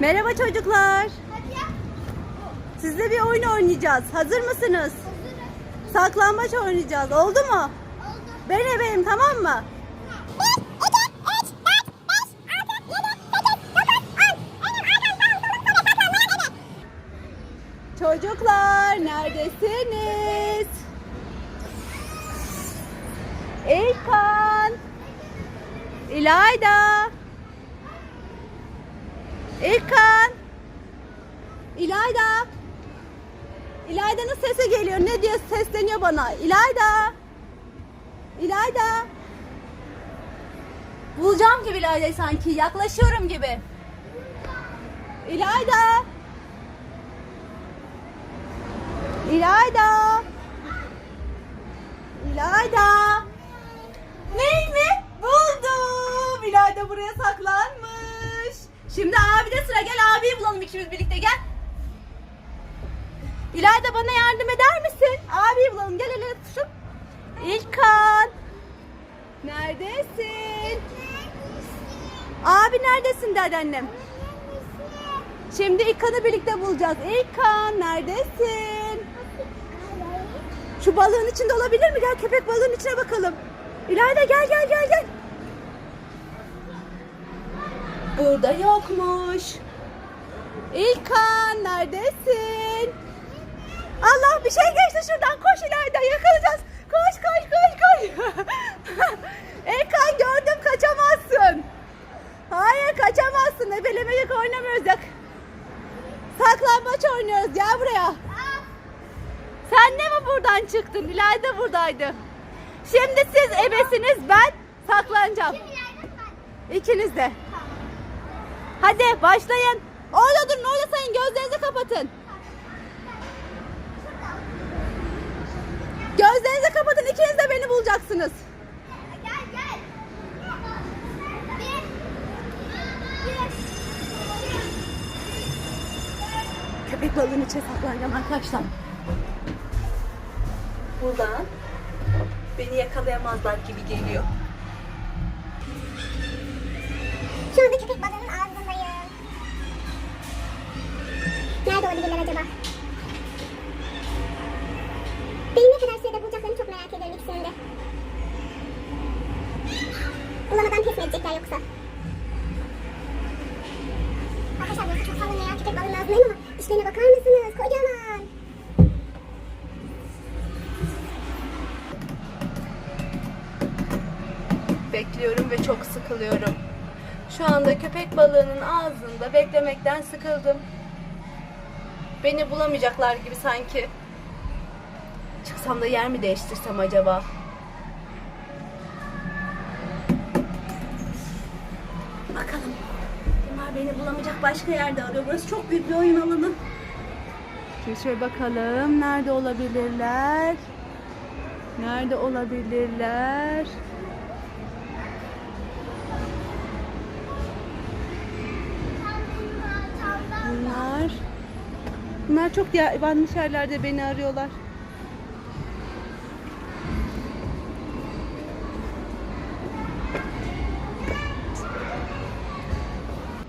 Merhaba çocuklar. Sizle bir oyun oynayacağız. Hazır mısınız? Hazırız. Saklambaç oynayacağız. Oldu mu? Oldu. Ben ebeyim tamam mı? Çocuklar neredesiniz? İlkan. İlayda. İlkan. İlayda. İlayda'nın sesi geliyor. Ne diye sesleniyor bana? İlayda. İlayda. Bulacağım gibi İlayda'yı sanki. Yaklaşıyorum gibi. İlayda. İlayda. İlayda. Ney mi? Buldum. İlayda buraya saklanmış. Şimdi abi de sıra gel abiyi bulalım ikimiz birlikte gel. İlayda bana yardım eder misin? Abiyi bulalım gel el ele tutuşup. İlkan. Neredesin? Abi neredesin dedi annem. Şimdi İlkan'ı birlikte bulacağız. İlkan neredesin? Şu balığın içinde olabilir mi? Gel köpek balığın içine bakalım. İlayda gel gel gel gel. Burada yokmuş. İlkan neredesin? Allah bir şey geçti şuradan. Koş İlayda yakalayacağız. Koş koş koş koş. İlkan gördüm kaçamazsın. Hayır kaçamazsın. Ebelemelik oynamıyoruz ya. Saklambaç oynuyoruz. Gel buraya. Sen de mi buradan çıktın? İlayda buradaydı. Şimdi siz ebesiniz ben saklanacağım. İkiniz de. Hadi başlayın. Orada durun orada sayın gözlerinizi kapatın. Gözlerinizi kapatın ikiniz de beni bulacaksınız. Gel gel. Köpek balığının içine saklanacağım arkadaşlar. Buradan beni yakalayamazlar gibi geliyor. Şu anda köpek balığının acaba? Beni ne kadar sürede bulacaklarını çok merak ediyorum ikisinin de. Bulamadan pes mi edecekler yoksa? Arkadaşlar burası çok sallanıyor ya. Köpek balığının ağzındayım ama işlerine bakar mısınız? Kocaman. Bekliyorum ve çok sıkılıyorum. Şu anda köpek balığının ağzında beklemekten sıkıldım. Beni bulamayacaklar gibi sanki. Çıksam da yer mi değiştirsem acaba? Bakalım. Bunlar beni bulamayacak başka yerde arıyor. Burası çok büyük bir oyun alanı. Şimdi şöyle bakalım. Nerede olabilirler? Nerede olabilirler? Bunlar Bunlar çok yanlış yerlerde beni arıyorlar.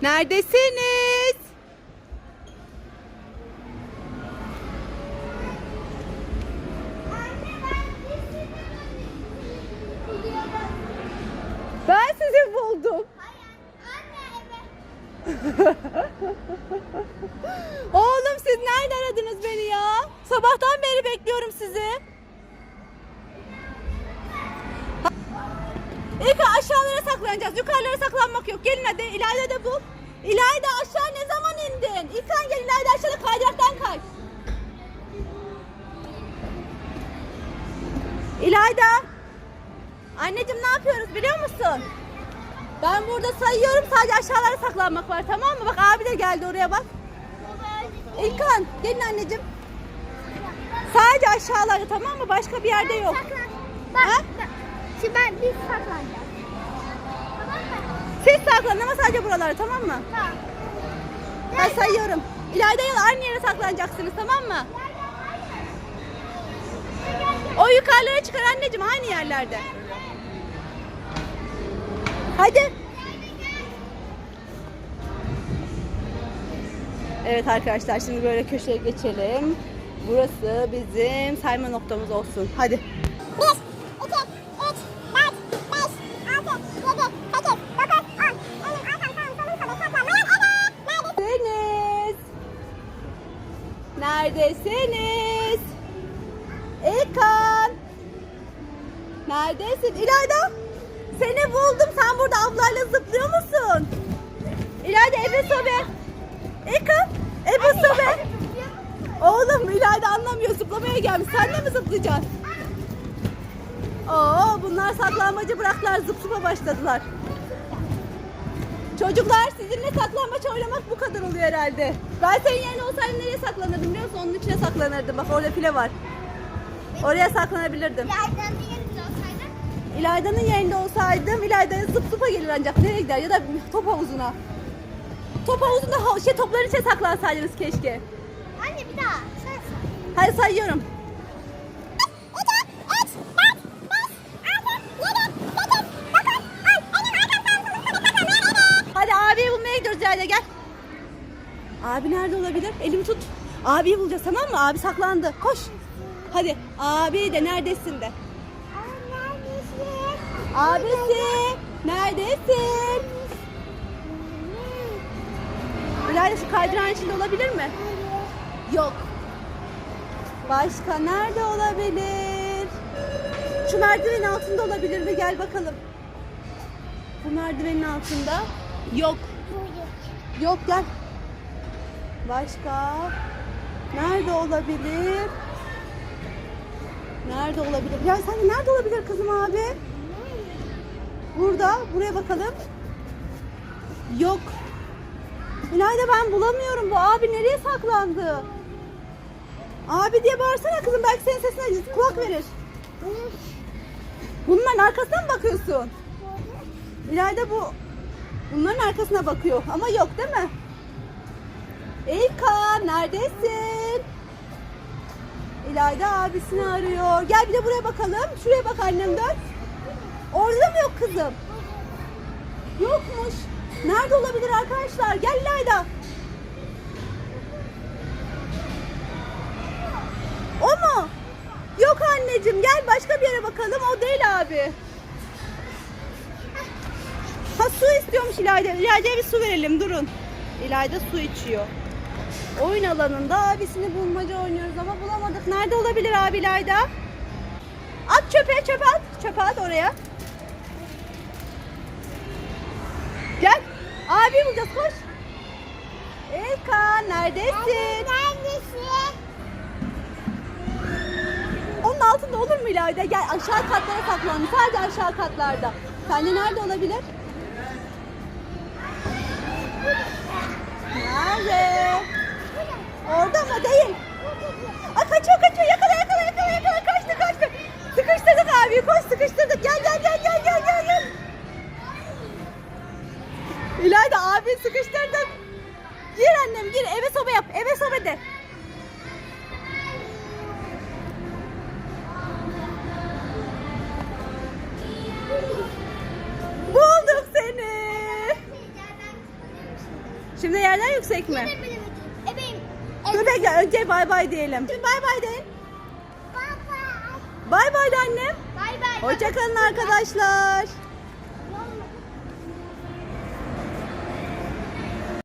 Neredesiniz? Ben sizi buldum. Oğlum siz nerede aradınız beni ya? Sabahtan beri bekliyorum sizi. İlk aşağılara saklanacağız. Yukarılara saklanmak yok. Gelin hadi. İlayda da bul. İlayda aşağı ne zaman indin? İlkan gel İlayda aşağıda kaydıraktan kay. İlayda. Anneciğim ne yapıyoruz biliyor musun? Ben burada sayıyorum sadece aşağılara saklanmak var tamam mı? Bak abi de geldi oraya bak. İlkan gelin anneciğim. Sadece aşağılarda tamam mı? Başka bir yerde yok. Ha? Bak. bak. Şimdi ben biz saklanacağız. Tamam mı? Siz saklanın ama sadece buralarda tamam mı? Tamam. Ben sayıyorum. İlayda yıl aynı yere saklanacaksınız tamam mı? O yukarılara çıkar anneciğim aynı yerlerde. Hadi. Evet arkadaşlar şimdi böyle köşeye geçelim. Burası bizim sayma noktamız olsun. Hadi. 1, 2, 3, 4, 5, 6, 7, 8, 9, 10. Önüm, arkam, sağım, solum, sobe, saklanmayan ebe. Nerede? Neredesiniz? Neredesiniz? Ekan. Neredesin? İlayda. Seni buldum. Sen burada ablayla zıplıyor musun? İlayda Ebe Sobe. Ekan. Ebe Sobe. Oğlum İlayda anlamıyor. Zıplamaya gelmiş. Sen de mi zıplayacaksın? Oo, bunlar saklanmacı bıraktılar. Zıp zıpa başladılar. Çocuklar sizinle saklanmaç oynamak bu kadar oluyor herhalde. Ben senin yerine olsaydım nereye saklanırdım biliyor musun? Onun içine saklanırdım. Bak orada file var. Oraya saklanabilirdim. Olsaydı. İlayda'nın yerinde olsaydım İlayda'ya zıp zıpa gelir ancak nereye gider ya da top havuzuna. Top havuzunda ha- şey topların içine saklansaydınız keşke. Anne bir daha. Sen say. Hadi sayıyorum. 2, 3, 4, 5, 6, 7, 8, 9, 10. Önüm, arkam, sağım, solum, sobe, saklanmayan ebe. Hadi abiyi bulmaya gidiyoruz İlayda gel. Abi nerede olabilir? Elimi tut. Abiyi bulacağız tamam mı? Abi saklandı. Koş. Hadi abi de neredesin de. Abisi neredesin? İlayda şu kaydıran içinde olabilir mi? Yok. Başka nerede olabilir? Şu merdivenin altında olabilir mi? Gel bakalım. Bu merdivenin altında. Yok. Yok gel. Başka? Nerede olabilir? Nerede olabilir? Ya sen nerede olabilir kızım abi? Burada. Buraya bakalım. Yok. İlayda ben bulamıyorum. Bu abi nereye saklandı? Abi diye bağırsana kızım. Belki senin sesine kulak verir. Bunların arkasına mı bakıyorsun? İlayda bu bunların arkasına bakıyor ama yok değil mi? Elka neredesin? İlayda abisini arıyor. Gel bir de buraya bakalım. Şuraya bak annem dön. Orada mı yok kızım? Yokmuş. Nerede olabilir arkadaşlar? Gel İlayda. O mu? Yok anneciğim gel başka bir yere bakalım. O değil abi. Ha su istiyormuş İlayda. İlayda'ya bir su verelim durun. İlayda su içiyor. Oyun alanında abisini bulmaca oynuyoruz ama bulamadık. Nerede olabilir abi İlayda? At çöpe çöpe at. Çöpe at oraya. Gel. Abi bulacağız koş. Elka neredesin? Neredesin? Onun altında olur mu İlayda? Gel aşağı katlara saklandı. Sadece aşağı katlarda. Sence nerede olabilir? Nerede? Orada mı? Değil. Aa, kaçıyor kaçıyor. Yakala yakala yakala yakala. Kaçtı kaçtı. Sıkıştırdık abi. Koş sıkıştırdık. Gel gel gel gel gel gel gel. İlayda abi sıkıştırdık. Gir annem gir. Eve soba yap. Eve soba de. Bulduk seni. Şimdi yerden yüksek mi? Ebeyim. Dur bekle önce bay bay diyelim. Şimdi bay bay deyin. Baba. Bay bay de annem. Bay bay. Hoşçakalın arkadaşlar.